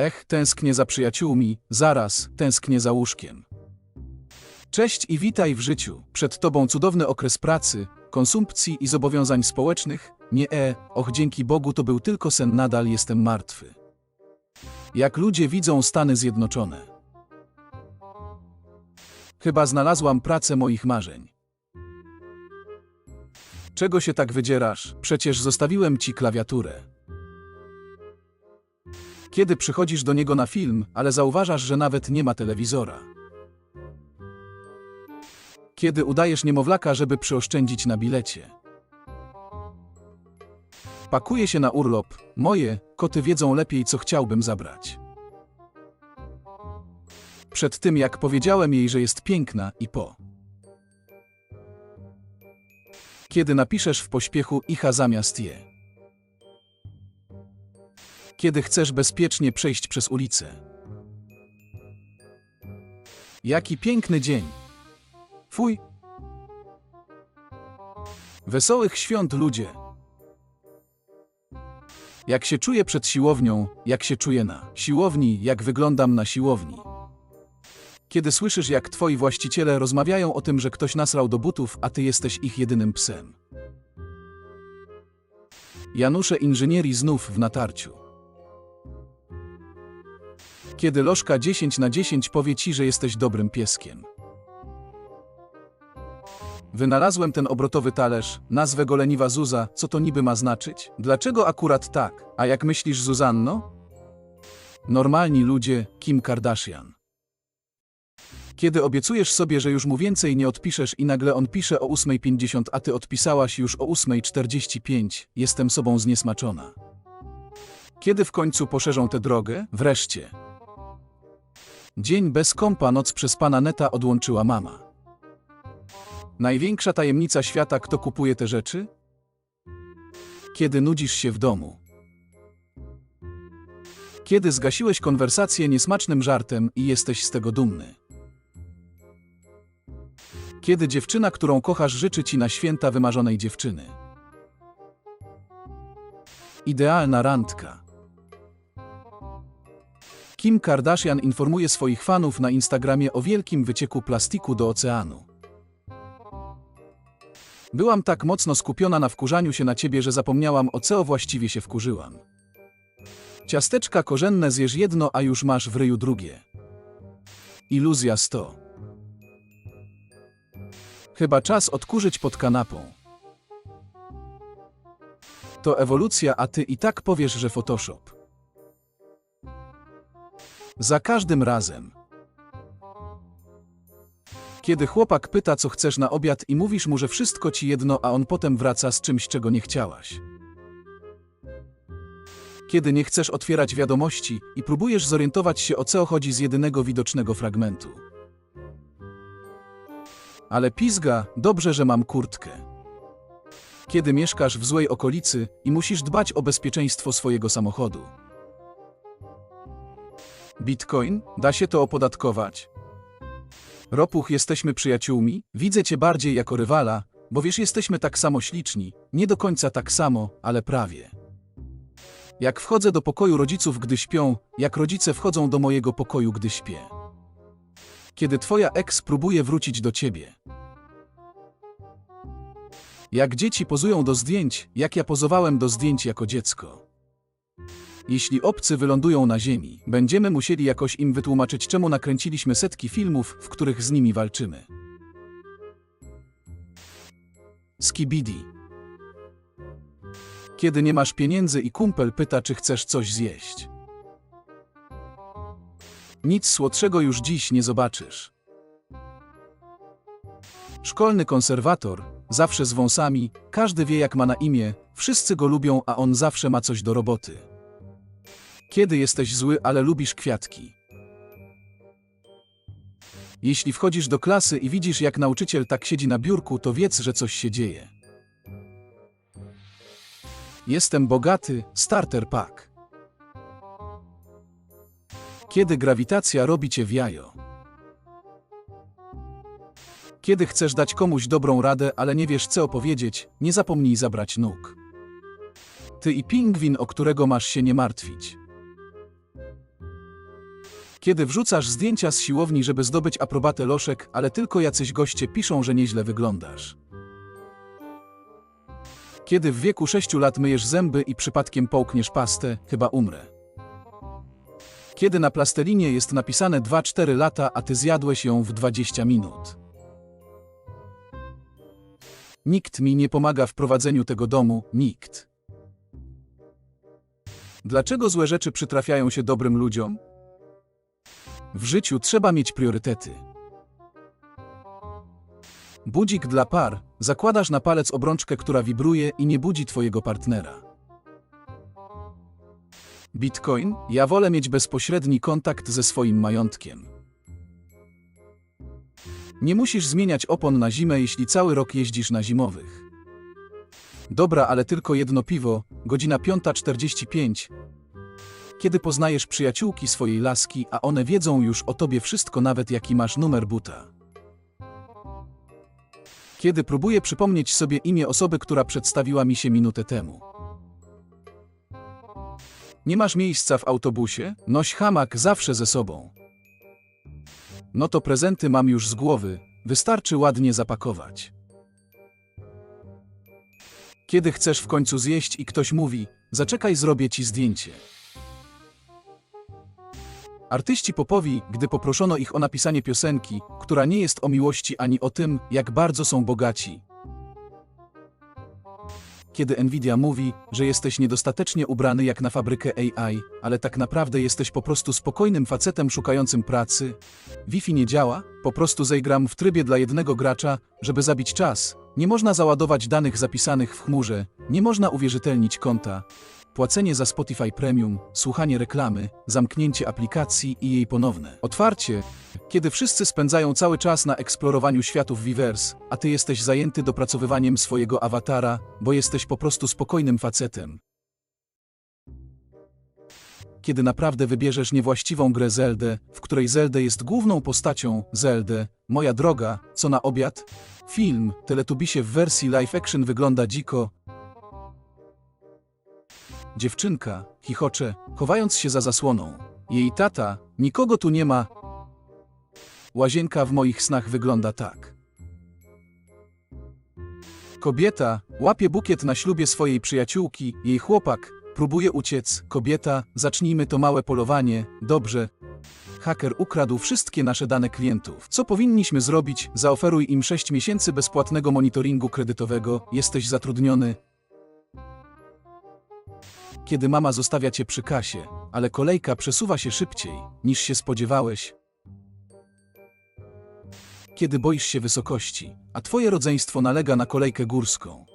Ech, tęsknię za przyjaciółmi, zaraz, tęsknię za łóżkiem. Cześć i witaj w życiu. Przed tobą cudowny okres pracy, konsumpcji i zobowiązań społecznych. Nie e, och dzięki Bogu to był tylko sen, nadal jestem martwy. Jak ludzie widzą Stany Zjednoczone. Chyba znalazłam pracę moich marzeń. Czego się tak wydzierasz? Przecież zostawiłem ci klawiaturę. Kiedy przychodzisz do niego na film, ale zauważasz, że nawet nie ma telewizora. Kiedy udajesz niemowlaka, żeby przyoszczędzić na bilecie. Pakuję się na urlop. Moje koty wiedzą lepiej, co chciałbym zabrać. Przed tym, jak powiedziałem jej, że jest piękna i po. Kiedy napiszesz w pośpiechu icha zamiast je. Kiedy chcesz bezpiecznie przejść przez ulicę. Jaki piękny dzień. Fuj. Wesołych świąt ludzie. Jak się czuję przed siłownią, jak się czuję na siłowni, jak wyglądam na siłowni. Kiedy słyszysz, jak twoi właściciele rozmawiają o tym, że ktoś nasrał do butów, a ty jesteś ich jedynym psem. Janusze inżynierii znów w natarciu. Kiedy lożka 10 na 10 powie ci, że jesteś dobrym pieskiem. Wynalazłem ten obrotowy talerz, nazwę go leniwa Zuza, co to niby ma znaczyć? Dlaczego akurat tak? A jak myślisz, Zuzanno? Normalni ludzie, Kim Kardashian. Kiedy obiecujesz sobie, że już mu więcej nie odpiszesz i nagle on pisze o 8.50, a ty odpisałaś już o 8.45, jestem sobą zniesmaczona. Kiedy w końcu poszerzą tę drogę? Wreszcie. Dzień bez kompa, noc przez pana neta odłączyła mama. Największa tajemnica świata, kto kupuje te rzeczy? Kiedy nudzisz się w domu. Kiedy zgasiłeś konwersację niesmacznym żartem i jesteś z tego dumny. Kiedy dziewczyna, którą kochasz, życzy ci na święta wymarzonej dziewczyny. Idealna randka. Kim Kardashian informuje swoich fanów na Instagramie o wielkim wycieku plastiku do oceanu. Byłam tak mocno skupiona na wkurzaniu się na ciebie, że zapomniałam o co właściwie się wkurzyłam. Ciasteczka korzenne zjesz jedno, a już masz w ryju drugie. Iluzja 100. Chyba czas odkurzyć pod kanapą. To ewolucja, a ty i tak powiesz, że Photoshop. Za każdym razem. Kiedy chłopak pyta, co chcesz na obiad i mówisz mu, że wszystko ci jedno, a on potem wraca z czymś, czego nie chciałaś. Kiedy nie chcesz otwierać wiadomości i próbujesz zorientować się, o co chodzi z jedynego widocznego fragmentu. Ale pizga, dobrze, że mam kurtkę. Kiedy mieszkasz w złej okolicy i musisz dbać o bezpieczeństwo swojego samochodu. Bitcoin? Da się to opodatkować? Ropuch, jesteśmy przyjaciółmi, widzę cię bardziej jako rywala, bo wiesz, jesteśmy tak samo śliczni, nie do końca tak samo, ale prawie. Jak wchodzę do pokoju rodziców, gdy śpią, jak rodzice wchodzą do mojego pokoju, gdy śpię. Kiedy twoja ex próbuje wrócić do ciebie. Jak dzieci pozują do zdjęć, jak ja pozowałem do zdjęć jako dziecko. Jeśli obcy wylądują na Ziemi, będziemy musieli jakoś im wytłumaczyć, czemu nakręciliśmy setki filmów, w których z nimi walczymy. Skibidi. Kiedy nie masz pieniędzy i kumpel pyta, czy chcesz coś zjeść. Nic słodszego już dziś nie zobaczysz. Szkolny konserwator, zawsze z wąsami, każdy wie jak ma na imię, wszyscy go lubią, a on zawsze ma coś do roboty. Kiedy jesteś zły, ale lubisz kwiatki. Jeśli wchodzisz do klasy i widzisz, jak nauczyciel tak siedzi na biurku, to wiedz, że coś się dzieje. Jestem bogaty, starter pack. Kiedy grawitacja robi cię w jajo. Kiedy chcesz dać komuś dobrą radę, ale nie wiesz co opowiedzieć, nie zapomnij zabrać nóg. Ty i pingwin, o którego masz się nie martwić. Kiedy wrzucasz zdjęcia z siłowni, żeby zdobyć aprobatę loszek, ale tylko jacyś goście piszą, że nieźle wyglądasz. Kiedy w wieku 6 lat myjesz zęby i przypadkiem połkniesz pastę, chyba umrę. Kiedy na plastelinie jest napisane 2-4 lata, a ty zjadłeś ją w 20 minut. Nikt mi nie pomaga w prowadzeniu tego domu, nikt. Dlaczego złe rzeczy przytrafiają się dobrym ludziom? W życiu trzeba mieć priorytety. Budzik dla par. Zakładasz na palec obrączkę, która wibruje i nie budzi twojego partnera. Bitcoin? Ja wolę mieć bezpośredni kontakt ze swoim majątkiem. Nie musisz zmieniać opon na zimę, jeśli cały rok jeździsz na zimowych. Dobra, ale tylko jedno piwo, godzina 5.45. Kiedy poznajesz przyjaciółki swojej laski, a one wiedzą już o tobie wszystko, nawet jaki masz numer buta. Kiedy próbuję przypomnieć sobie imię osoby, która przedstawiła mi się minutę temu. Nie masz miejsca w autobusie? Noś hamak zawsze ze sobą. No to prezenty mam już z głowy, wystarczy ładnie zapakować. Kiedy chcesz w końcu zjeść i ktoś mówi, zaczekaj, zrobię ci zdjęcie. Artyści popowi, gdy poproszono ich o napisanie piosenki, która nie jest o miłości ani o tym, jak bardzo są bogaci. Kiedy Nvidia mówi, że jesteś niedostatecznie ubrany jak na fabrykę AI, ale tak naprawdę jesteś po prostu spokojnym facetem szukającym pracy. Wi-Fi nie działa, po prostu zaigram w trybie dla jednego gracza, żeby zabić czas. Nie można załadować danych zapisanych w chmurze, nie można uwierzytelnić konta. Płacenie za Spotify Premium, słuchanie reklamy, zamknięcie aplikacji i jej ponowne otwarcie. Kiedy wszyscy spędzają cały czas na eksplorowaniu światów Weverse, a ty jesteś zajęty dopracowywaniem swojego awatara, bo jesteś po prostu spokojnym facetem. Kiedy naprawdę wybierzesz niewłaściwą grę Zeldę, w której Zelda jest główną postacią, Zeldę, moja droga, co na obiad? Film, Teletubisie w wersji live action wygląda dziko, Dziewczynka, chichocze, chowając się za zasłoną. Jej tata, nikogo tu nie ma. Łazienka w moich snach wygląda tak. Kobieta łapie bukiet na ślubie swojej przyjaciółki, jej chłopak próbuje uciec. Kobieta, zacznijmy to małe polowanie, dobrze. Haker ukradł wszystkie nasze dane klientów. Co powinniśmy zrobić? Zaoferuj im 6 miesięcy bezpłatnego monitoringu kredytowego. Jesteś zatrudniony, kiedy mama zostawia cię przy kasie, ale kolejka przesuwa się szybciej, niż się spodziewałeś. Kiedy boisz się wysokości, a twoje rodzeństwo nalega na kolejkę górską.